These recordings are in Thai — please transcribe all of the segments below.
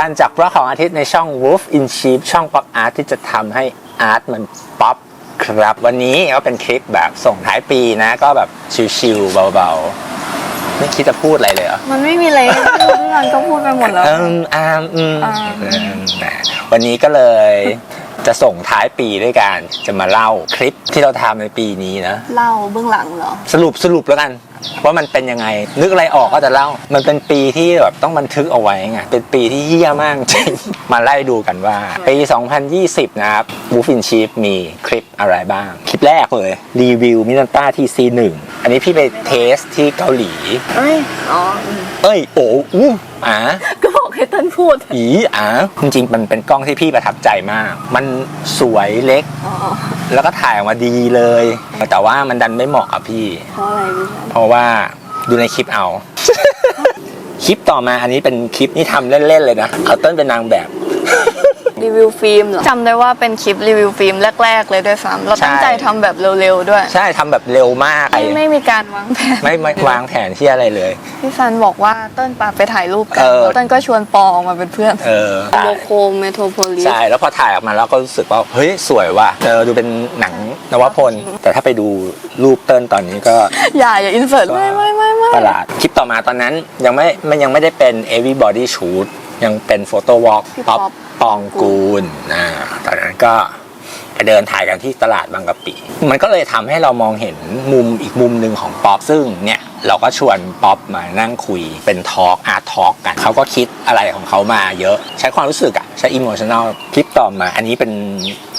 การจับรอบของอาทิตย์ในช่อง Wolf in Sheep ช่องป๊อปอาร์ตที่จะทำให้อาร์ตมันป๊อปครับ วันนี้ก็เป็นคลิปแบบส่งท้ายปีนะ ก็แบบชิลๆเบาๆ ไม่คิดจะพูดอะไรเลยเหรอ มันไม่มีอะไรให้พูดพี่รันก็พูดไปหมดแล้วเอิมอามอืมอ่าเอิ่มนะวันนี้ก็เลยจะส่งท้ายปีด้วยการจะมาเล่าคลิปที่เราทำในปีนี้นะ เล่าเบื้องหลังเหรอ สรุปสรุปแล้วกัน ว่ามันเป็นยังไง นึกอะไรออกก็จะเล่า มันเป็นปีที่แบบต้องบันทึกเอาไว้ไงเป็นปีที่เฮี้ยมากจริง มาไล่ดูกันว่า ปี 2020 นะครับบูฟินชีฟมีคลิปอะไรบ้าง คลิปแรกเลย รีวิวมินันต้าที่ C1 อันนี้พี่ไปเทสที่เกาหลี เอ้ย อ๋ออืมเอ้ย โอ้อู้อ่า ก็บอกให้เต้นพูด อีอ่าจริงๆมันเป็นกล้องที่พี่ประทับใจมาก มันสวยเล็ก อ๋อ แล้วก็ถ่ายออกมาดีเลย แต่ว่ามันดันไม่เหมาะกับพี่ เพราะอะไรพี่รันเพราะว่าดูในคลิปเอา คลิปต่อมาอันนี้เป็นคลิปนี่ทำเล่นๆเลยนะเอาเต้นเป็นนางแบบ รีวิวฟิล์มเหรอจำได้ว่าเป็นคลิปรีวิวฟิล์มแรก ๆ เลยด้วยซ้ำเราตั้งใจทำแบบเร็วๆด้วย ใช่ทำแบบเร็วมากไม่ไม่มีการวางแผนไม่ไม่วางแผนที่อะไรเลย พี่ซันบอกว่าเต้นปาไปถ่ายรูปกัเอนอแล้วเต้นก็ชวนปอออกมาเป็นเพื่อนเออโลโคเมโทรโพลิสใช่ แล้วพอถ่ายออกมาแล้วก็รู้สึกว่า เฮ้ย สวยว่ะเออดูเป็นหนังนวพล แต่ถ้าไปดูรูปเติ้ลตอนนี้ก็ อย่า อย่าอินเสิร์ตไม่ไม่ไม่ไม่ประหลาดคลิปต่อมาตอนนั้นยังไม่มันยังไม่ได้เป็น everybody shoot ยังเป็นโฟโต้วอล์กพี่ป๊อป ปองกูลนะตอนนั้นก็ไปเดินถ่ายกันที่ตลาดบางกะปิ มันก็เลยทำให้เรามองเห็นมุมอีกมุมหนึ่งของป๊อปซึ่งเนี่ย เราก็ชวนป๊อปมานั่งคุยเป็นทอล์กอาร์ตทอล์กกัน เขาก็คิดอะไรของเขามาเยอะ ใช้ความรู้สึกอะใช้อิโมชัน a ลคลิปต่อมา อันนี้เป็น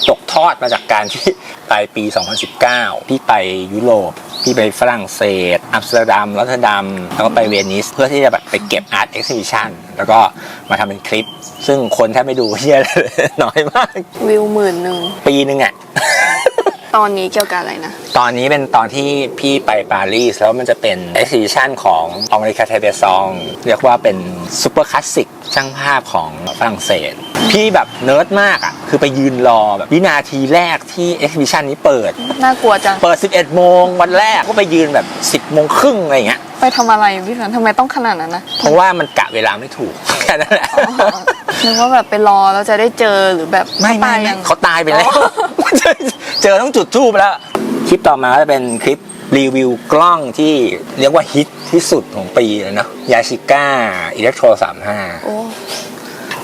ตกทอดมาจากการที่ปลายปี 2019 พี่ไปยุโรป พี่ไปฝรั่งเศส อัมสเตอร์ดัมรอตเทอร์ดัมแล้วก็ไปเวนิส เพื่อที่จะแบบไปเก็บอาร์ตเอ็กซิบิชันแล้วก็มาทำเป็นคลิป ซึ่งคนแทบไม่ดูเฮียเลยน้อยมาก วิวหมื่นหนึ่งปีนึงอะ ตอนนี้เกี่ยวกับอะไรนะ ตอนนี้เป็นตอนที่พี่ไปปารีสแล้วมันจะเป็น e x h i b i t i o n ของอเมริกาเทเบซองเรียกว่าเป็นซูเปอร์คลาสสิกช่างภาพของฝรั่งเศส พี่แบบเนิร์ดมากอะ คือไปยืนรอแบบวินาทีแรกที่ exhibition นี้เปิด น่ากลัวจัง เปิด 11 โมงวันแรกก็ไปยืนแบบ 10 โมงครึ่งอะไรอย่างเงี้ย ไปทำอะไรพี่สันทำไมต้องขนาดนั้นนะเพราะว่ามันกะเวลาไม่ถูกแค่นั้นแหละนึกว่าแบบไปรอแล้วจะได้เจอหรือแบบไม่ไม่ตายไม่ยังเขาตายไปแล้วอ๋อเจอต้องจุดทูบแล้ว คลิปต่อมาก็จะเป็นคลิปรีวิวกล้องที่เรียกว่าฮิตที่สุดของปีเลยเนาะยาชิก้าอิเล็กโทร35โอ้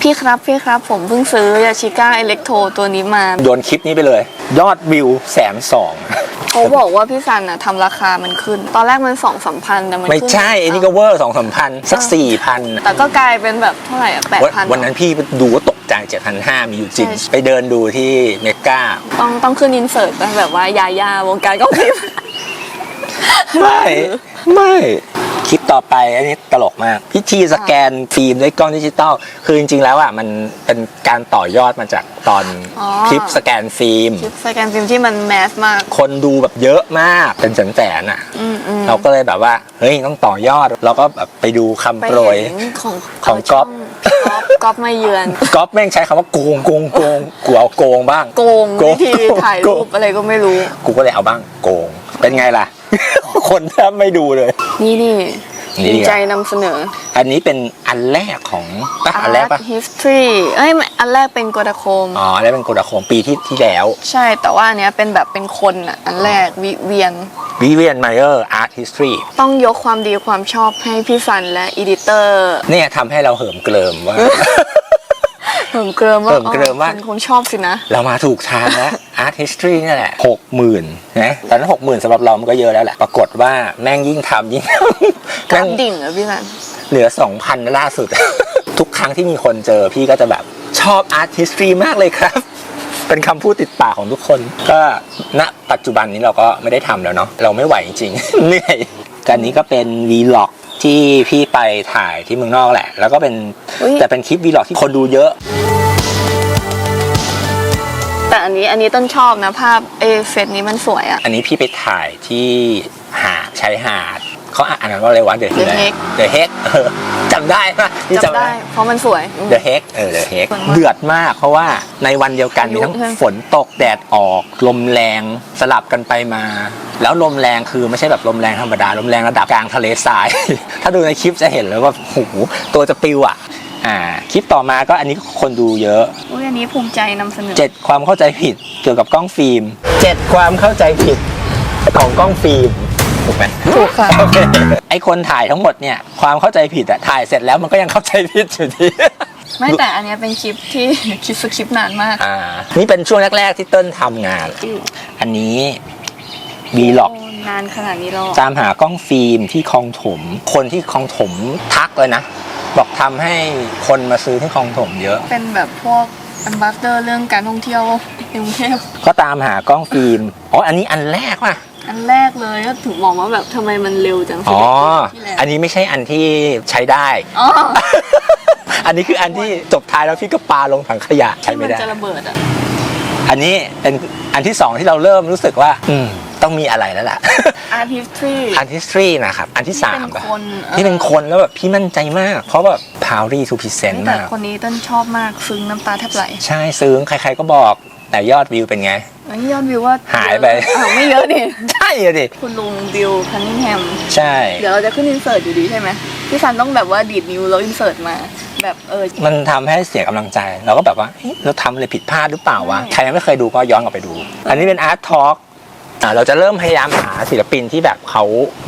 พี่ครับพี่ครับ ผมเพิ่งซื้อยาชิก้าอิเล็กโทรตัวนี้มา โยนคลิปนี้ไปเลย ยอดวิวแสนสองเขาบอกว่าพี่ซันอะทำราคามันขึ้น ตอนแรกมันสองสามพันแต่มันไม่ขึ้นใช่ไอ้นี่ก็เวอร์สองสามพันสักสี่พันแต่ก็กลายเป็นแบบเท่าไหร่อะแปดพัน วันนั้นพี่ดูก็ตกใจเจ็ดพันห้ามีอยู่จริง ใช่ ไปเดินดูที่เมกาต้องต้องขึ้นอินเสิร์ตไปแบบว่ายาย่าวงการกล้องฟิล์มไม่ ไม่คลิป ต่อไปอันนี้ตลกมากพิธีสแกนฟิล์มด้วยกล้องดิจิตอลคือจริงๆแล้วอะมันเป็นการต่อยอดมาจากตอนอ๋อ คลิปสแกนฟิล์ม คลิปสแกนฟิล์มที่มันแมสมาก คนดูแบบเยอะมากเป็นแสนๆอะ อืมอืมเราก็เลยแบบว่าเฮ้ยต้องต่อยอดเราก็แบบไปดูคำไปโปรย เห็นของของก๊อฟก๊อฟก๊อฟมาเยือน ก๊อฟแม่งใช้คำว่าโกงโกงโกงกูเอาโกงบ้าง โกงโกงวิธีถ่ายโกรูงปอะไรก็ไม่รู้ กูก็เลยเอาบ้างโกง เป็นไงล่ะ คนแทบไม่ดูเลย นี่นี่นี่ ดีดีกว่าใจนำเสนอ อันนี้เป็นอันแรกของปะอันแรกปะ Art history เอ้ยไม่อันแรกเป็นโกดาโคม อ๋ออันแรกเป็นโกดาโคมปีที่ที่แล้ว ใช่แต่ว่าอันเนี้ยเป็นแบบเป็นคนอะอันแรกวิเวียนวิเวียนไมเออร์อาร์ตฮิสตรีต้องยกความดีความชอบให้พี่สันและอีดิเตอร์ เนี่ยทำให้เราเหิมเกลิมว่า เหิมเกริมว่าเหิมเกริมว่าอ๋อคุณคงชอบสินะ เรามาถูกทางแล้วอาร์ตฮิสตรีนี่แหละหกหมื่นนะตอนนั้นหกหมื่นสำหรับเรามันก็เยอะแล้วแหละ ปรากฏว่าแม่งยิ่งทำยิ่งกราแม่งฟดิ่งเหรอพี่สันเหลือสองพันล่าสุด ทุกครั้งที่มีคนเจอพี่ก็จะแบบชอบอาร์ตฮิสตรีมากเลยครับ เป็นคำพูดติดปากของทุกคน ก็ณปัจจุบันนี้เราก็ไม่ได้ทำแล้วเนาะเราไม่ไหวจริงๆเหนื่อยการนี้ก็เป็นวีล็อก ที่พี่ไปถ่ายที่เมืองนอกแหละ แล้วก็เป็นอุ๊ย แต่เป็นคลิปวีล็อกที่คนดูเยอะ แต่อันนี้อันนี้ต้นชอบนะภาพเอเฟซนี้มันสวยอะอันนี้พี่ไปถ่ายที่หาดชายหาดเขาอ่านว่าอะไรวะเดอะ The Hague เดอะเฮก จำได้ปะพี่จำได้ เพราะมันสวยอืมเดอะเฮกเออเดอะเฮกสวยมากเดือดมากเพราะว่าในวันเดียวกันพายุมีทั้งใช่ไหมฝนตกแดดออก ลมแรงสลับกันไปมา แล้วลมแรงคือไม่ใช่แบบลมแรงธรรมดา ลมแรงระดับกลางทะเลทราย ถ้าดูในคลิปจะเห็นเลยว่าโอ้โหตัวจะปิวอะอ่าคลิปต่อมาก็อันนี้คนดูเยอะอุ้ยอันนี้ภูมิใจนำเสนอเจ็ดความเข้าใจผิดเกี่ยวกับกล้องฟิล์มเจ็ดความเข้าใจผิดของกล้องฟิล์ม ถูกไหมถูกค่ะ โอเคไอคนถ่ายทั้งหมดเนี่ยความเข้าใจผิดอะถ่ายเสร็จแล้วมันก็ยังเข้าใจผิดอยู่ดี ไม่แต่อันเนี้ยเป็นคลิปที่ คิดสคริปต์นานมาก อ่า นี่เป็นช่วงแรกๆที่เติ้ลทำงาน อันนี้วีล็อก โนานขนาดนี้แล้วตามหากล้องฟิล์มที่คลองถม คนที่คลองถมทักเลยนะ บอกทำให้คนมาซื้อที่คลองถมเยอะ เป็นแบบพวก อันบัสเดอร์เรื่องการท่องเที่ยวในกรุงเทพก็ตามหากล้องฟิล์มอ๋ออันนี้อันแรกว่ะอันแรกเลยก็ถึงมองว่าแบบทำไมมันเร็วจังอ๋อที่แล้วอันนี้ไม่ใช่อันที่ใช้ได้อ๋ออันนี้คืออันที่จบท้ายแล้วพี่ก็ปาลงถังขยะใช้ที่ไม่มันได้จะระเบิดอะอันนี้เป็นอันที่สองที่เราเริ่มรู้สึกว่า อืม ต้องมีอะไรแล้วล่ะ artistry อันที่สี่นะครับ อันที่สามที่เป็นป่ะคนเออ ที่เป็นคนแล้วแบบพี่มั่นใจมาก เพราะแบบ powery to present แต่มาก คนนี้ต้นชอบมากซึ้งน้ำตาแทบไหลใช่ซึ้งใครๆก็บอกแต่ยอดวิวเป็นไง อันนี้ยอดวิวว่าหายไป อ้าวไม่เยอะดิใช่อะดิ คุณลุงบิลคันนิงแฮม ใช่ เดี๋ยวเราจะขึ้นอินเสิร์ตอยู่ดีใช่ไหมพี่ซันต้องแบบว่าดีดนิ้วแล้วอินเสิร์ตมา แบบเออ มันทำให้เสียกำลังใจ เราก็แบบว่าเฮ้ยเราทำอะไรผิดพลาดหรือเปล่าวะ ใช่ ใครยังไม่เคยดูก็ย้อนกลับไปดู อันนี้เป็นอาร์ตทอล์กอ่า เราจะเริ่มพยายามหาศิลปินที่แบบเขา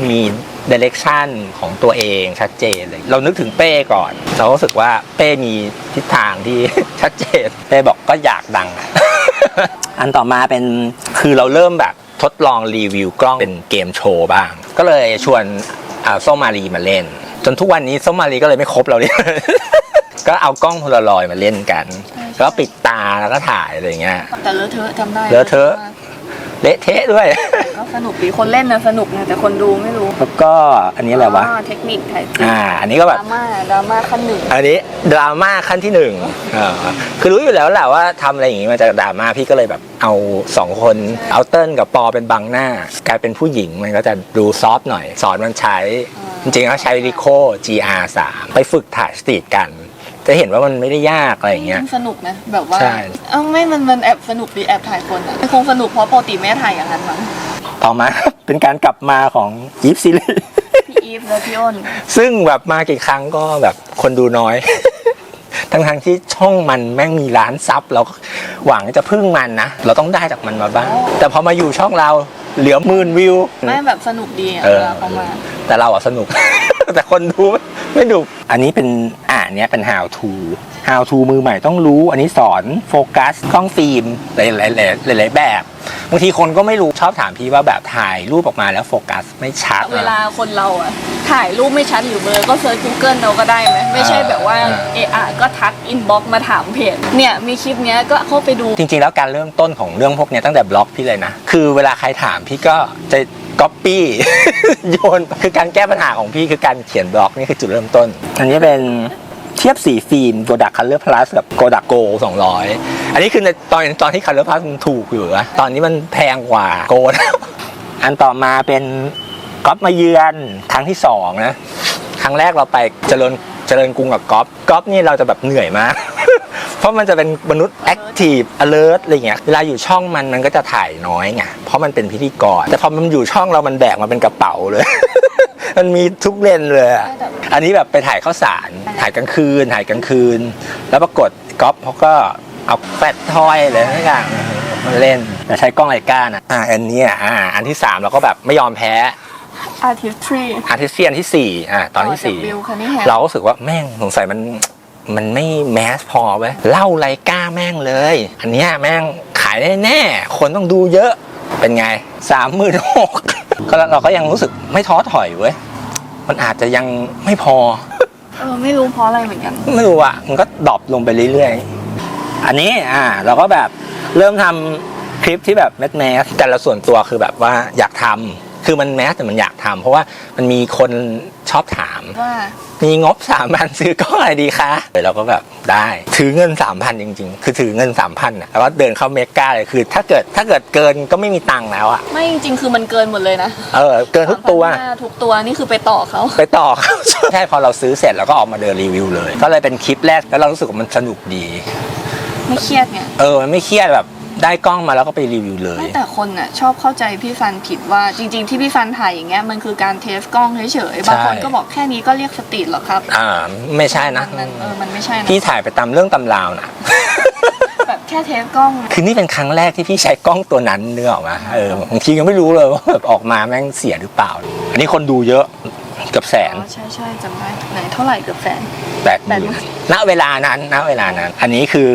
มีเดเร c ชันของตัวเองชัดเจนเลย เรานึกถึงเป้ก่อน เรารู้สึกว่าเป้มีทิศทางที่ชัดเจน เป้บอกก็อยากดัง อันต่อมาเป็นคือเราเริ่มแบบทดลองรีวิวกล้องเป็นเกมโชว์บ้าง ก็เลยชวนอ่าส้มมารีมาเล่น จนทุกวันนี้ส้มมารีก็เลยไม่ครบเราเนี่ยก็เอากล้องโพลารอยด์มาเล่นกันแล้วก็ปิดตาแล้วก็ถ่ายอะไรอย่างเงี้ยแต่เลอะเทอะจำได้เลอะเทอะ เละเทะด้วยก็สนุกดีคนเล่นนะสนุกนะแต่คนดูไม่รู้แล้วก็อันนี้อะไรวะ เทคนิคถ่ายจริงอ่า อันนี้ก็ดแบบ ราม่าดราม่าขั้นหนึ่งอันนี้ดราม่าขั้นที่หนึ่งอ่าคือรู้อยู่แล้วแหละว่าทำอะไรอย่างงี้มันจะดราม่าพี่ก็เลยแบบเอาสองคนเอาเติ้ลกับปอเป็นบังหน้า กลายเป็นผู้หญิงมันก็จะดูซอฟต์หน่อย สอนมันใช้ จริงๆแล้วใช้ริโค GR3 ไปฝึกถ่ายสตรีทกัน จะเห็นว่ามันไม่ได้ยากอะไรอย่างเงี้ย สนุกนะแบบว่าใช่ เอ้าไม่มันมันแอบสนุกดีแอบถ่ายคนอะคงสนุกเพราะปกติแม่ถ่ายอย่างนั้นมั้งต่อมา เป็นการกลับมาของยิปซีรีส์พี่อีฟและพี่อ้นซึ่งแบบมากี่ครั้งก็แบบคนดูน้อย ทั้งทงๆที่ช่องมันแม่งมีล้านซับเราก็หวังจะพึ่งมันนะ เราต้องได้จากมันมาบ้าง แต่พอมาอยู่ช่องเราเหลือหมื่นวิว ไม่แบบสนุกดีอะเออเวลาเขามาแต่เราอะสนุก แต่คนดู ไม่ไม่ดูอันนี้เป็นอ่าเนี้ยเป็น how to how to มือใหม่ต้องรู้ อันนี้สอนโฟกัสกล้องฟิล์มหลายหลายหลายหลายๆแบบบางทีคนก็ไม่รู้ชอบถามพี่ว่าแบบถ่ายรูปออกมาแล้วโฟกัสไม่ชัดเวลาคนเราอะถ่ายรูปไม่ชัดหรือเบลอก็เซิร์ช Google เราก็ได้ไหมไม่ใช่แบบว่าอ่าเออะก็ทักอินบ็อกมาถามเพจเนี่ยมีคลิปเนี้ยก็เข้าไปดู จริง ๆ แล้วการเริ่มต้นของเรื่องพวกเนี้ยตั้งแต่บล็อกพี่เลยนะ คือเวลาใครถามพี่ก็จะ ก๊อปปี้โยนคือการแก้ปัญหาของพี่คือการเขียนบล็อกนี่คือจุดเริ่มต้น อันนี้เป็นเทียบสีฟิล์มโกดักคัลเลอร์พลัสกับโกดักโก200อันนี้คือในตอนตอนที่คัลเลอร์พลัสมันถูกอยู่นะตอนนี้มันแพงกว่าโกนะอันต่อมาเป็นก๊อฟมาเยือนครั้งที่สองนะครั้งแรกเราไปเจริญเจริญกรุงกับก๊อฟก๊อฟนี่เราจะแบบเหนื่อยมาก เพราะมันจะเป็นมนุษย์แอคทีฟ alert อะไรเงี้ยเวลาอยู่ช่องมันมันก็จะถ่ายน้อยไงเพราะมันเป็นพิธีกรแต่พอมันอยู่ช่องเรามันแบกมาเป็นกระเป๋าเลย มันมีทุกเลนเลยอะอันนี้แบบไปถ่ายข้าวสารถ่ายกลางคืน ถ่ายกลางคืน แล้วปรากฏก๊อฟเขาก็เอาแฟลชทอยเลยทุกอย่างมาเล่นแต่ใช้กล้องไลกานะอ่าอันเนี้ยอ่าอันที่สามเราก็แบบไม่ยอมแพ้ artistry อาร์ติเซียนที่สี่อ่าตอนที่สี่บิลคันนี่แฮมเราก็รู้สึกว่าแม่งสงสัยมัน มันไม่แมสพอเว้ยเล่าไรกล้าแม่งเลย อันเนี้ยแม่งขายได้แน่ คนต้องดูเยอะเป็นไงสามหมื่นหกก็เราก็ยังรู้สึกไม่ท้อถอยเว้ยมันอาจจะยังไม่พอ เออไม่รู้เพราะอะไรเหมือนกัน ไม่รู้อะมันก็ดรอปลงไปเรื่อยๆ อันนี้อ่าเราก็แบบเริ่มทำคลิปที่แบบแมสแมสแต่ละส่วนตัวคือแบบว่าอยากทำ คือมันแมสแต่มันอยากทำเพราะว่ามันมีคนชอบถามว่ามีงบสามพันซื้อกล้องอะไรดีคะเราก็แบบได้ถือเงินสามพันจริง ๆ คือถือเงินสามพันอะแล้วก็เดินเข้าเมกาเลยคือ ถ้าเกิดถ้าเกิดเกินก็ไม่มีตังค์แล้วอะไม่จริงๆคือมันเกินหมดเลยนะเออเกินทุกตัว3,500ทุกตัวนี่คือไปต่อเขาไปต่อครับใช่พอเราซื้อเสร็จเราก็ออกมาเดินรีวิวเลย ก็เลยเป็นคลิปแรกแล้วเรารู้สึกว่ามันสนุกดี ไม่เครียดไงเออมันไม่เครียดแบบ ได้กล้องมาแล้วก็ไปรีวิวเลย ไม่แต่คนน่ะชอบเข้าใจพี่ฟันผิดว่าจริง ๆ ที่พี่ฟันถ่ายอย่างเงี้ยมันคือการเทสกล้องเฉยๆบางคนก็บอกแค่นี้ก็เรียกสตรีทหรอครับอ่าไม่ใช่นะมันเออมันไม่ใช่นะพี่ถ่ายไปตามเรื่องตำราวนะแบบแค่เทสกล้องคือนี่เป็นครั้งแรกที่พี่ใช้กล้องตัวนั้นเนื้อออกมาเออบางทียังไม่รู้เลยว่าแบบออกมาแม่งเสียหรือเปล่า อันนี้คนดูเยอะเกือบแสนอ๋อใช่ใช่จำได้ไหนเท่าไหร่เกือบแสนแปดหมื่นณเวลานั้นณเวลานั้น อันนี้คือ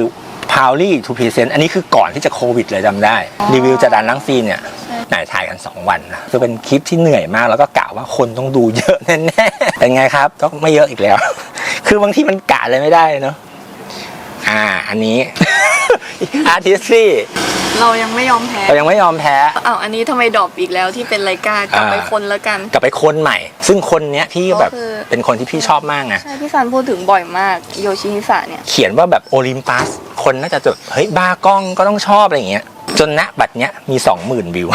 p o w l y to present อันนี้คือก่อนที่จะโควิดเลยจำได้อ๋อรีวิวจะดันลังฟีนเนี่ยใช่ไหนถ่ายกัน 2 วันนะคือเป็นคลิปที่เหนื่อยมาก แล้วก็กะว่าคนต้องดูเยอะแน่ๆเป็นไงครับ ก็ไม่เยอะอีกแล้ว คือบางที่มันกะเลยไม่ได้เนาะอ่า อันนี้อาร์ติสซี่ เรายังไม่ยอมแพ้เรายังไม่ยอมแพ้อ้าวอันนี้ทำไมดรอปอีกแล้วที่เป็นไลกากลับไปอ่าคนแล้วกัน กลับไปคนใหม่ ซึ่งคนเนี้ยพี่แบบก็คือ เป็นคนที่พี่ชอบมากนะ ใช่พี่ฟันพูดถึงบ่อยมากโยชิฮิสะเนี่ย เขียนว่าแบบโอลิมปัสคนน่าจะแบบเฮ้ยบ้ากล้องก็ต้องชอบอะไรอย่างเงี้ย จนณบัตรเนี้ยมีสองหมื่นวิว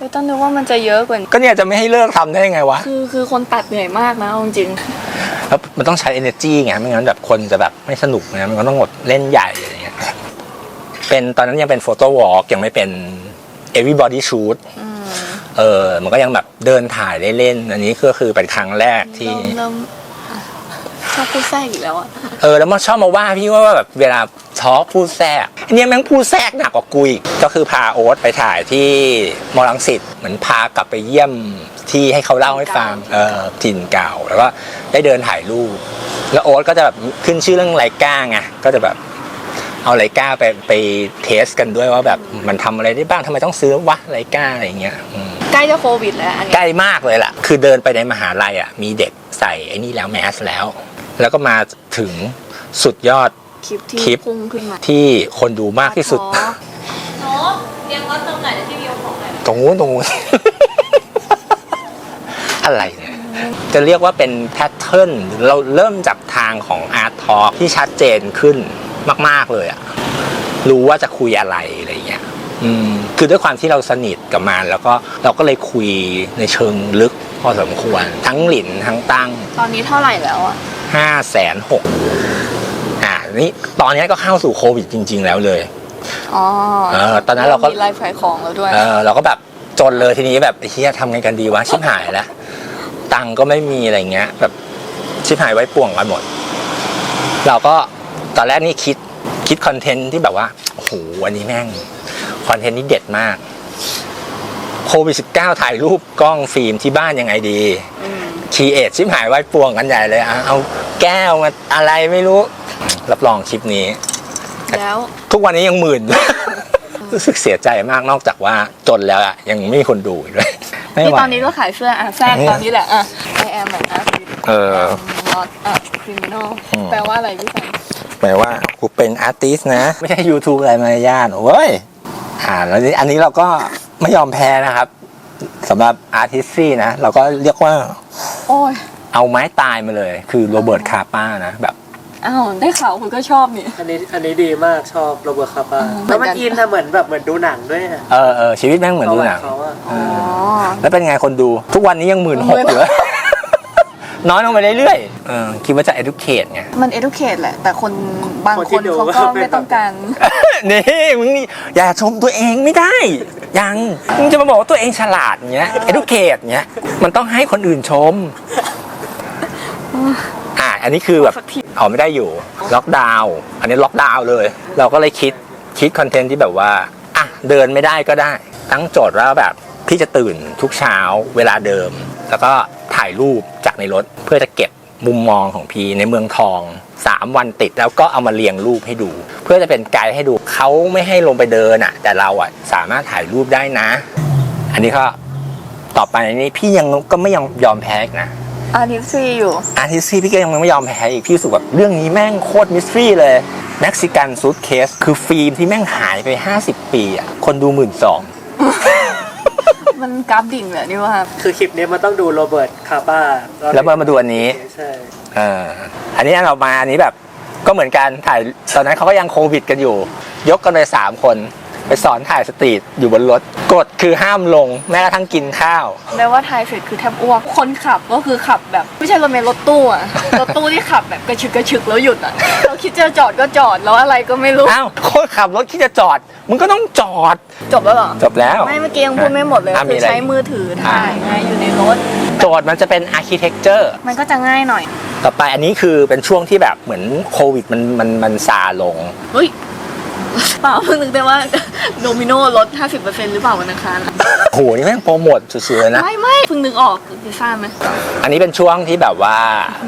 ไม่ต้องนึกว่ามันจะเยอะกว่านี้ก็เนี่ยจะไม่ให้เลิกทำได้ยังไงวะ คือคือคนตัดเหนื่อยมากนะเอาจริงแล้วมันต้องใช้ energy ไงไม่งั้นแบบคนจะแบบไม่สนุกนะมันก็ต้องหมดเล่นใหญ่อะไรเงี้ย เป็นตอนนั้นยังเป็นโฟโต้วอล์กยังไม่เป็น everybody shoot ๆอืมเออมันก็ยังแบบเดินถ่ายเล่นๆอันนี้ก็คือเป็นครั้งแรกที่เริ่มเริ่มอะชอบพูดแทรกอีกแล้วอะเออแล้วมันชอบมาว่าพี่ว่าแบบเวลาทอล์กพูดแทรกอันเนี้ยแม่งพูดแทรกหนักกว่ากูอีกก็คือพาโอ๊ตไปถ่ายที่มอลังสิตเหมือนพากลับไปเยี่ยมที่ให้เขาเล่าให้ฟังเออถิ่นเก่าแล้วก็ได้เดินถ่ายรูปแล้วโอ๊ตก็จะแบบขึ้นชื่อเรื่องไลก้าไงก็จะแบบ เอาไลก้าไปไปเทสกันด้วยว่าแบบมันทำอะไรได้บ้างทำไมต้องซื้อวะไลก้าอะไรอย่างเงี้ยอืมใกล้จะโควิดแล้วอันใกเนี้ยล้มากเลยล่ะ คือเดินไปในมหาลัยอะมีเด็กใส่ไอ้นี่แล้วแมสแล้ว แล้วก็มาถึงสุดยอดคลิปที่คลิปพุ่งขึ้นมาที่คนดูมากที่สุดอ๋อโน้ตเตรียมรถตรงไหนเดี๋ยวที่วิวของหน่อยตรงนู้นตรงนู้นอะไรเนี่ยจะเรียกว่าเป็นแพทเทิร์นหรือเราเริ่มจากทางของอาร์ตทอที่ชัดเจนขึ้น มาก ๆเลยอะรู้ว่าจะคุยอะไรอะไรอย่างเงี้ยอืมคือด้วยความที่เราสนิทกับมันแล้วก็เราก็เลยคุยในเชิงลึกพอสมควร ทั้งหลินทั้งตั้ง ตอนนี้เท่าไหร่แล้วอะห้าแสนหกอ่านี่ตอนนี้ก็เข้าสู่โควิดจริง ๆ แล้วเลยอ๋อเออตอนนั้นเราก็มีไลฟ์ขายของแล้วด้วยเออเราก็แบบจนเลยทีนี้แบบไอ้เฮียทำไงกันดีวะชิบหายแล้วตังค์ก็ไม่มีอะไรเงี้ย แบบชิบหายไว้ป่วงกันหมด เราก็ ตอนแรกนี่คิดคิดคอนเทนต์ที่แบบว่าโอ้โหวันนี้แม่งคอนเทนต์นี้เด็ดมากโควิด19ถ่ายรูปกล้องฟิล์มที่บ้านยังไงดีอืมคีเอทชิบหายไว้ป่วงกันใหญ่เลยอะเอาแก้วมาอะไรไม่รู้ รับรองคลิปนี้ แล้ว ทุกวันนี้ยังหมื่น รู้สึกเสียใจมากนอกจากว่าจนแล้วอะยังไม่มีคนดูอีกเลยไม่นี่ไหวตอนนี้ก็ขายเสื้ออะแทรกตอนนี้แหละอะ I am an artist เออ not a criminal อืมแปลว่าอะไรพี่สัน หมายว่ากูเป็นอาร์ติสนะ ไม่ใช่ YouTube อะไรมารยาทเว้ยอ่าแล้วนี่อันนี้เราก็ไม่ยอมแพ้นะครับสำหรับอาร์ติสซี่นะ เราก็เรียกว่า โอ้ยเอาไม้ตายมาเลย คือโรเบิร์ตคาป้านะ แบบอ้าวได้ข่าวคุณก็ชอบนี่ อันนี้อันนี้ดีมากชอบโรเบิร์ตคาร์ปาอืมแล้วมันอินนะเหมือนแบบเหมือนดูหนังด้วยอะเออเออชีวิตแม่งเหมือนดูหนังเขาอะอ๋อ แล้วเป็นไงคนดู ทุกวันนี้ยังหมื่นหก16,000อยู่เลย น้อยลงไปเรื่อยๆเออคิดว่าจะ educate ไง มัน educate แหละ แต่คนบางคนเขาก็ไม่ต้องการ นี่มึงนี่อย่าชมตัวเองไม่ได้ ยังมึงจะมาบอกว่าตัวเองฉลาดเงี้ย educate เงี้ยมันต้องให้คนอื่นชมอ่าอันนี้คือแบบสักทีเอาไม่ได้อยู่ล็อกดาวน์อันนี้ล็อกดาวน์เลย เราก็เลยคิดคิดคอนเทนต์ที่แบบว่าอะเดินไม่ได้ก็ได้ ตั้งโจทย์ว่าแบบพี่จะตื่นทุกเช้าเวลาเดิม แล้วก็ ถ่ายรูปจากในรถ เพื่อจะเก็บมุมมองของพี่ในเมืองทอง 3 วันติดแล้วก็เอามาเรียงรูปให้ดู เพื่อจะเป็นไกด์ให้ดูเขาไม่ให้ลงไปเดินอะ แต่เราอะสามารถถ่ายรูปได้นะ อันนี้ก็ต่อไปนี้พี่ยังก็ไม่ยอมยอมแพ้อีกนะอาร์ติซีอยู่อาร์ติซี่พี่ก็ยังไม่ยอมแพ้อีกพี่รู้สึกแบบเรื่องนี้แม่งโคตรมิสทรีเลยเม็กซิกันซูดเคสคือฟิล์มที่แม่งหายไป 50 ปีอะคนดูหมื่นสอง มันกราฟดิ่งเลยนี่ว่าคือคลิปนี้มันต้องดูโรเบิร์ตคาร์ปาแล้วมามาดูอันนี้ใช่เอออันนี้เรามาอันนี้แบบก็เหมือนกันถ่ายตอนนั้นเขาก็ยังโควิดกันอยู่ ยกกันเลยสามคน ไปสอนถ่ายสตรีทอยู่บนรถกฎคือห้ามลงแม้กระทั่งกินข้าว แม้ว่าถ่ายเสร็จคือแทบอ้วก คนขับก็คือขับแบบไม่ใช่รถเมล์รถตู้อะ รถตู้ที่ขับแบบกระชึกกระชึกแล้วหยุดอะ เราคิดจะจอดก็จอดแล้วอะไรก็ไม่รู้ อ้าวคนขับรถที่จะจอด มึงก็ต้องจอด จบแล้วเหรอ จบแล้ว ไม่เมื่อกี้ยังพูดไม่หมดเลยอะคืมีออะไร ใช้มือถือถ่ายไงอยู่ในรถ โจทย์มันจะเป็น architecture มันก็จะง่ายหน่อย ต่อไปอันนี้คือเป็นช่วงที่แบบเหมือนโควิดมันมันมันซาลง เฮ้ยเปล่าเพิ่งนึกได้ว่า โดมิโนลด 50%หรือเปล่าวันอังคารโหนี่แม่งโปรโมทสุดๆเลยนะ ไม่ไม่เพิ่งนึกออกพิซซ่าไหมอันนี้เป็นช่วงที่แบบว่า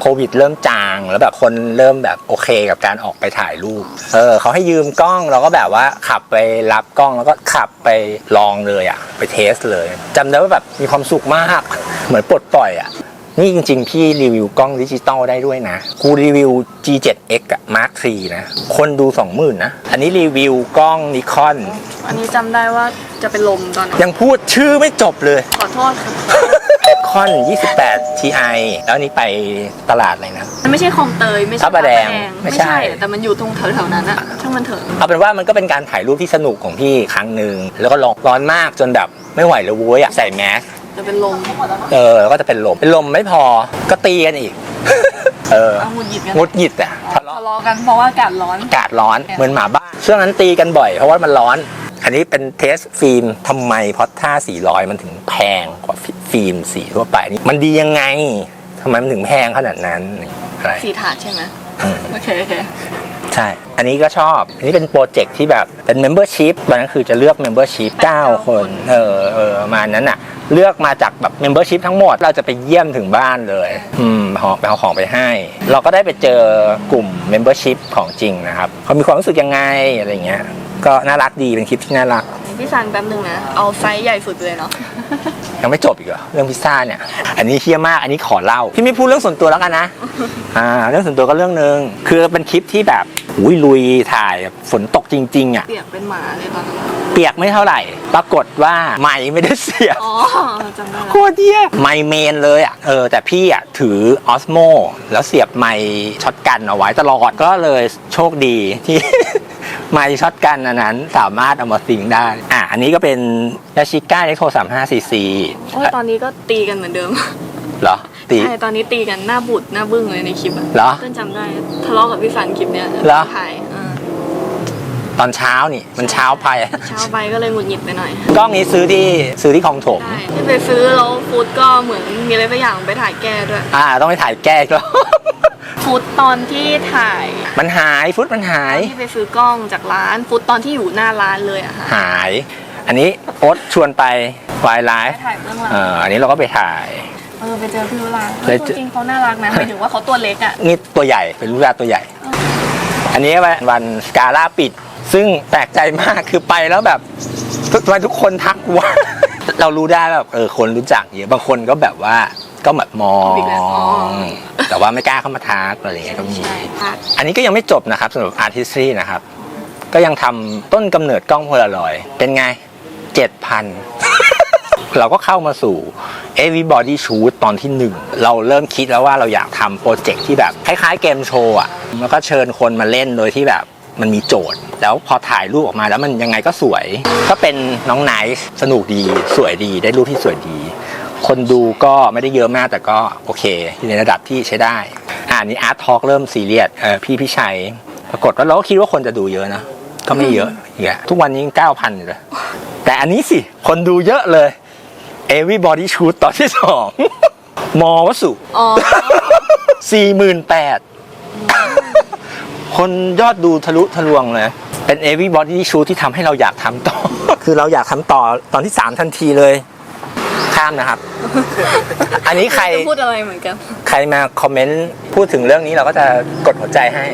โควิดเริ่มจางแล้วแบบคนเริ่มแบบโอเคกับการออกไปถ่ายรูป เออเขาให้ยืมกล้องเราก็แบบว่าขับไปรับกล้องแล้วก็ขับไปลองเลยอะไปเทสเลยจำได้ว่าแบบมีความสุขมาก เหมือนปลดปล่อยอะ นี่จริง ๆ พี่รีวิวกล้องดิจิตอลได้ด้วยนะ กูรีวิว G7X อะ Mark IV นะ คนดู 20,000นะ อันนี้รีวิวกล้องนิคอน อันนี้จำได้ว่าจะเป็นลมตอนนั้นยังพูดชื่อไม่จบเลย ขอโทษครับคอน 28 Ti แล้วอันนี้ไปตลาดอะไรนะ มันไม่ใช่คลองเตย ไม่ใช่พระประแดงพไม่ไม่ใช่ใช่ แต่มันอยู่ตรงแถวๆนั้นอะช่างมันเถอะเอาเป็นว่ามันก็เป็นการถ่ายรูปที่สนุกของพี่ครั้งหนึ่งแล้วก็ร้อนร้อนมากจนแบบไม่ไหวแล้วเว้ยอะใส่แมส จะเป็นลมเออแล้วก็จะเป็นลม เป็นลมไม่พอก็ตีกันอีก เออเอาหงุดหงิดกันงดหยิดอะทะเลาะ ทะเลาะกันเพราะว่าอากาศร้อน อากาศร้อนเหมือนหมาบ้าช่วงนั้นตีกันบ่อยเพราะว่ามันร้อน อันนี้เป็นเทสฟิล์มทำไมพอท่า400 มันถึงแพงกว่าฟิล์มสีทั่วไปนี่มันดียังไงทำไมมันถึงแพงขนาดนั้นอะไรสีถาดใช่ไหมอืมโอเคโอเค ใช่ อันนี้ก็ชอบ อันนี้เป็นโปรเจกต์ที่แบบเป็น Membership วันนั้นคือจะเลือก Membership 9 คน เออเออประมาณนั้นอะเลือกมาจากแบบ Membership ทั้งหมด เราจะไปเยี่ยมถึงบ้านเลย อืมหอไปเอาของไปให้ เราก็ได้ไปเจอกลุ่ม Membership ของจริงนะครับ เขามีความรู้สึกยังไงอะไรเงี้ย ก็น่ารักดีเป็นคลิปที่น่ารัก พี่ซันแป๊บนึงนะ เอาไซส์ใหญ่สุดเลยเนาะ ยังไม่จบอีกเหรอเรื่องพิซซ่าเนี่ย อันนี้เฮี้ยมาก อันนี้ขอเล่า พี่ไม่พูดเรื่องส่วนตัวแล้วกันนะ อ่า เรื่องส่วนตัวก็เรื่องหนึ่งคือเป็นคลิปที่แบบอุ้ยลุยถ่ายแบบฝนตกจริง ๆ อะ เปียกเป็นหมาเลยตอนนั้น เปียกไม่เท่าไหร่ ปรากฏว่าไม่ไม่ได้เสียบ อ๋อจำได้โคตรเดียไม่เมนเลยอะ เออ แต่พี่อะ ถือออสโมแล้วเสียบไม้ช็อตกันเอาไว้ตลอด ก็เลยโชคดีที่ ไม้ช็อตกันอันนั้นสามารถเอามาซิงค์ได้ อะอันนี้ก็เป็นยาชิก้าเล็กโทสามห้าซีซีโอ้ยตอนนี้ก็ตีกันเหมือนเดิมเหรอตีใช่ตอนนี้ตีกันหน้าบุดหน้าบึ้งเลยในคลิปอะเหรอเต้นจำได้ทะเลาะกับพี่ฟันคลิปเนี้ยเหรอถ่ายเออ ตอนเช้านี่มันเช้าไป เช้าไปก็เลยหงุดหงิดไปหน่อย กล้องนี้ซื้อที่ซื้อที่คลองถม ใช่ที่ไปซื้อแล้วฟูดก็เหมือนมีอะไรบางอย่างไปถ่ายแก้ด้วยอ่า ต้องไปถ่ายแก้อีกแล้วฟูดตอนที่ถ่ายมันหายฟุตมันหายที่ไปซื้อกล้องจากร้านฟูดตอนที่อยู่หน้าร้านเลยอะค่ะหาย อันนี้โอ๊ตชวนไปวายไลไปฟ์ถ่ายเบื้องหลังเอ่ออันนี้เราก็ไปถ่าย เออไปเจอพี่รุลาไปเฮ้ยเจตัอวจริงเขาน่ารักนะหมายถึงว่าเขาตัวเล็กอะนี่ตัวใหญ่เป็นรูปร่างตัวใหญ่ อันนี้วันวันสกาล่าปิด ซึ่งแปลกใจมากคือไปแล้วแบบทุกทำไมทุกคนทักว่า เรารู้ได้แบบเออคนรู้จักเยอะบางคนก็แบบว่าก็แบบมอง แต่ว่าไม่กล้าเข้ามาทักอะไรอย่างเงี้ยก็มีใช่ค่ะอันนี้ก็ยังไม่จบนะครับสำหรับ Artistry นะครับ ก็ยังทำต้นกำเนิดกล้องโพลารอยด์เป็นไงเจ็ดพันเราก็เข้ามาสู่ Everybody Shoot ตอนที่หนึ่งเราเริ่มคิดแล้วว่าเราอยากทำโปรเจกต์ที่แบบ คล้ายๆเกมโชว์อะแล้วก็เชิญคนมาเล่นโดยที่แบบ มันมีโจทย์ แล้วพอถ่ายรูปออกมาแล้วมันยังไงก็สวย ก็เป็นน้องไนท์สนุกดีสวยดีได้รูปที่สวยดี คนดูก็ไม่ได้เยอะมากแต่ก็โอเคอยู่ในระดับที่ใช้ได้ อ่านี่อาร์ตทอล์กเริ่มซีเรียสเออพี่พี่ชัยปรากฏว่าเราก็คิดว่าคนจะดูเยอะนะก็ไม่เยอะอีกอะทุกวันนี้เก้าพันอยู่เลยแต่อันนี้สิ คนดูเยอะเลย Everybody Shoot ตอนที่สองมอวสุอ๋อสี่หมื่นแปด คนยอดดูทะลุทะลวงเลย เป็น Everybody Shoot ที่ทำให้เราอยากทำต่อ คือเราอยากทำต่อตอนที่สามทันทีเลย ข้ามนะครับ อันนี้ใครจะพูดอะไรเหมือนกัน ใครมาคอมเมนต์พูดถึงเรื่องนี้เราก็จะกดหัวใจให้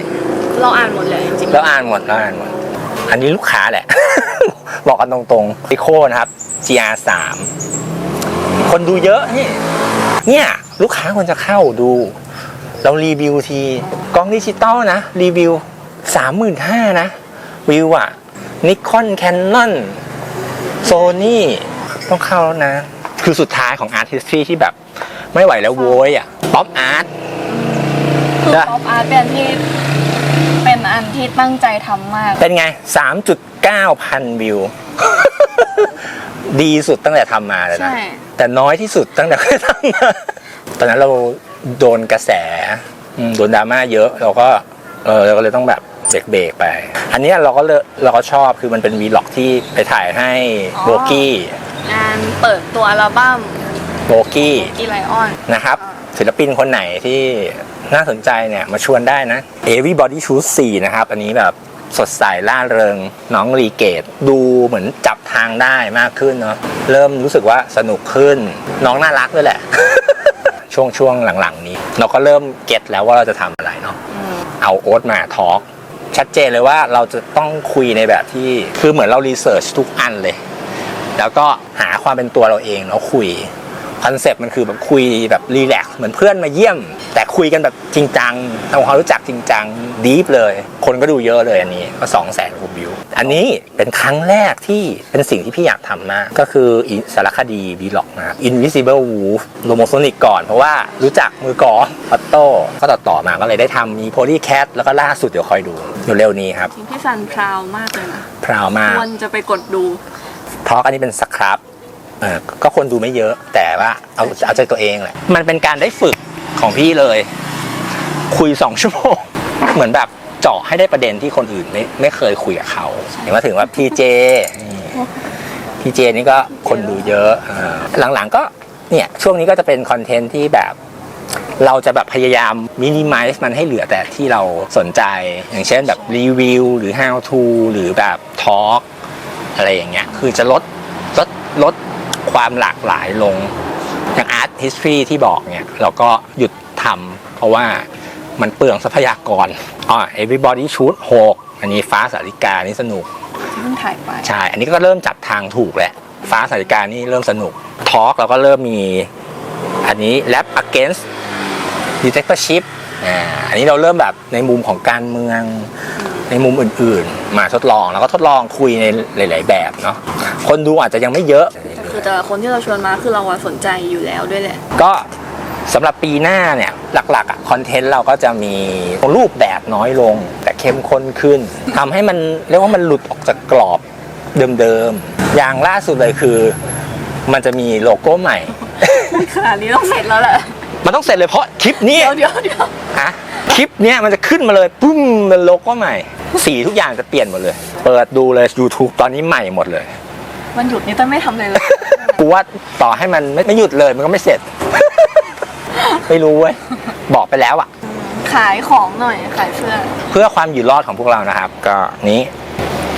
เราอ่านหมดเลยจริงๆแล้วอ่านหมดแล้วอ่านหมด อันนี้ลูกค้าแหละ บอกกันตรงๆพิโคนะครับ GR 3คนดูเยอะนี่เนี่ย ลูกค้าควรจะเข้าดู เรารีวิวทีกล้องดิจิตอลนะ รีวิวสามหมื่นห้านะ วิวอะนิคอนแคนนอนโซนี่ต้องเข้าแล้วนะ คือสุดท้ายของอาร์ติสทรีที่แบบ ไม่ไหวแล้วโว้ยอะป๊อปอาร์ตคือป๊อปอาร์ตเป็นที่เป็นอันที่ตั้งใจทำมาก เป็นไง 3.9 พันวิว ดีสุดตั้งแต่ทำมาเลยนะใช่แต่น้อยที่สุดตั้งแต่เคยทำมาตอนนั้นเรา โดนกระแสอืมโดนดราม่าเยอะ เราก็เออเราก็เลยต้องแบบเบรกเบรกๆไป อันเนี้ยเราก็เลยเราก็ชอบคือมันเป็นวีล็อกที่ไปถ่ายให้อ๋อโบกี้งานเปิดตัวอัลบั้มโบกี้กีไลออนนะครับ ศิลปินคนไหนที่น่าสนใจเนี่ยมาชวนได้นะ Everybody Choose 4นะครับ อันนี้แบบสดใสล่าเริง น้องรีเกต ดูเหมือนจับทางได้มากขึ้นเนาะเริ่มรู้สึกว่าสนุกขึ้น น้องน่ารักด้วยแหละ ช่วงช่วงหลังๆ นี้ เราก็เริ่มเก็ตแล้วว่าเราจะทำอะไรเนาะเอาโอ๊ตมาทอล์กชัดเจนเลยว่าเราจะต้องคุยในแบบที่คือเหมือนเรารีเสิร์ชทุกอันเลย แล้วก็หาความเป็นตัวเราเองแล้วคุยคอนเซปต์มันคือแบบคุยแบบรีแลกซ์เหมือนเพื่อนมาเยี่ยม แต่คุยกันแบบจริงจังทำความรู้จักจริงจังดีฟเลย คนก็ดูเยอะเลยอันนี้ก็สองแสนกว่าวิว อันนี้เป็นครั้งแรกที่เป็นสิ่งที่พี่อยากทำมาก ก็คืออีสารคดีวีล็อกนะครับ Invisible Wolf โลโมโซนิกก่อนเพราะว่ารู้จักมือกอล์ฟออตโต้ก็ต่อต่อๆมาก็เลยได้ทำมีโพลีแคทแล้วก็ล่าสุดเดี๋ยวคอยดูเร็วๆนี้ครับจริงพี่ซันพราวมากเลยนะพราวมากควรจะไปกดดู เพราะอันนี้เป็นสครับเออก็คนดูไม่เยอะแต่ว่าเอาเอาใจตัวเองแหละมันเป็นการได้ฝึกของพี่เลย คุยสองชั่วโมงเหมือนแบบ เจาะให้ได้ประเด็นที่คนอื่นไม่ไม่เคยคุยกับเขาเห็นว่าถึงว่าพีเจพีเจนี่ก็คนดูเยอะเออหลังๆก็เนี่ยช่วงนี้ก็จะเป็นคอนเทนต์ที่แบบ เราจะแบบพยายามมินิมัลมันให้เหลือแต่ที่เราสนใจ อย่างเช่นแบบรีวิวหรือ how to หรือแบบทอล์กอะไรอย่างเงี้ยคือจะลดลดลดความหลากหลายลงอย่าง Art History ที่บอกเนี่ยเราก็หยุดทำเพราะว่า มันเปลืองทรัพยากรอ๋อ Everybody Shoot 6อันนี้ฟ้าสาริกานี่สนุกที่เพิ่งถ่ายไปใช่ อันนี้ก็เริ่มจับทางถูกแล้วฟ้าสาริกานี่เริ่มสนุกทอล์กเราก็เริ่มมี อันนี้ Lab Against Dictatorship อ่าอันนี้เราเริ่มแบบในมุมของการเมืองในมุมอื่นๆ มาทดลองแล้วก็ทดลองคุยในหลาย ๆ แบบเนาะคนดูอาจจะยังไม่เยอะแต่คือแต่ละคนที่เราชวนมาคือเราอะสนใจอยู่แล้วด้วยแหละก็ สำหรับปีหน้าเนี่ยหลักๆอะคอนเทนต์เราก็จะมีรูปแบบน้อยลง แต่เข้มข้นขึ้นทำให้มันเรียกว่ามันหลุดออกจากกรอบเดิมๆ อย่างล่าสุดเลยคือ มันจะมีโลโก้ใหม่ขนาดนี้ต้องเสร็จแล้วแหละมันต้องเสร็จเลยเพราะคลิปนี้เดี๋ยวเดี๋ยวเดี๋ยวฮะคลิปเนี้ยมันจะขึ้นมาเลยปุ้มเป็นโลโก้ใหม่ สีทุกอย่างจะเปลี่ยนหมดเลย เปิดดูเลย YouTube ตอนนี้ใหม่หมดเลยวันหยุดนี้ต้องไม่ทำอะไรเลยกูว่าต่อให้มันไม่ไม่หยุดเลยมันก็ไม่เสร็จ ไม่รู้เว้ยบอกไปแล้วอะขายของหน่อยขายเสื้อ เพื่อความอยู่รอดของพวกเรานะครับ ก็นี้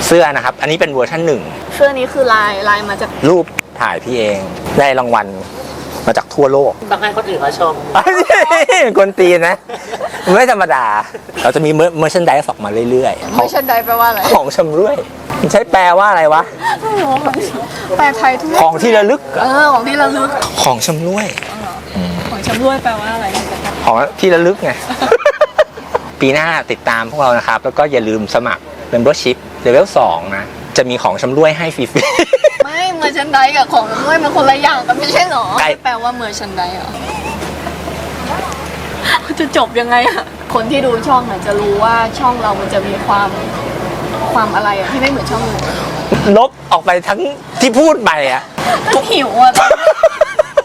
เสื้อนะครับ อันนี้เป็นเวอร์ชันหนึ่งเสื้อนี้คือลายลายมาจากรูปถ่ายพี่เองได้รางวัลมาจากทั่วโลก ต้องให้คนอื่นมาชมกวนตีนนะ ไม่ธรรมดา เราจะมีเมอร์ชันไดส์ออกมาเรื่อยๆไม่ใช่ใดแปลว่าอะไรของชำร่วยมันใช้แปลว่าอะไรวะ ไม่รู้แปลไทยทุกของที่ระลึกเออของที่ระลึกของชำร่วยของ ชำร่วยแปลว่าอะไรของที่ระลึกไง ปีหน้าติดตามพวกเรานะครับ แล้วก็อย่าลืมสมัคร membership level 2นะ จะมีของชำร่วยให้ฟรีไม่เมอร์ชันไดกับของชำร่วยมันคนละอย่างกันไม่ใช่หรอไก่แปลว่าเมอร์ชันไดเหรอจะจบยังไงอะคนที่ดูช่องอะจะรู้ว่าช่องเรามันจะมีความความอะไรอะที่ไม่เหมือนช่องอื่นๆลบออกไปทั้งที่พูดไปอะก็หิวอะ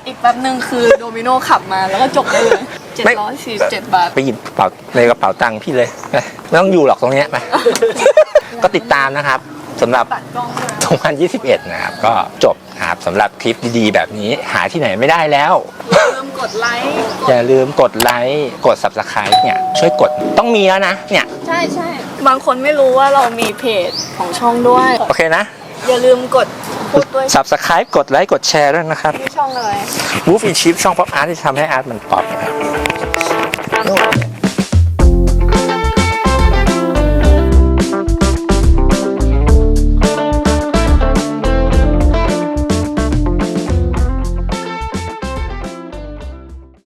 อีกแป๊บหนึ่งคือโดมิโนขับมาแล้วก็จบได้เลยเจ็ดร้อยสี่สิบเจ็ดบาท ไปหยิบกระเป๋าในกระเป๋าตังค์พี่เลยไปไม่ต้องอยู่หรอกตรงเนี้ยไป ก็ติดตามนะครับสำหรับตัดกล้องด้วย 2021 นะครับ ก็จบนะครับสำหรับคลิปดีๆ แบบนี้หาที่ไหนไม่ได้แล้ว อย่าลืมกดไลค์อย่าลืมกดไลค์กด subscribe เนี่ย ช่วยกดต้องมีแล้วนะ เนี่ย ใช่ใช่บางคนไม่รู้ว่าเรามีเพจของช่องด้วย โอเคนะ อย่าลืมกดพูดด้วย subscribe กดไลค์กดแชร์ด้วยนะครับช่องเลย Move in Shift ช่องป๊อปอาร์ตที่ทำให้อาร์ตมันป๊อปครับ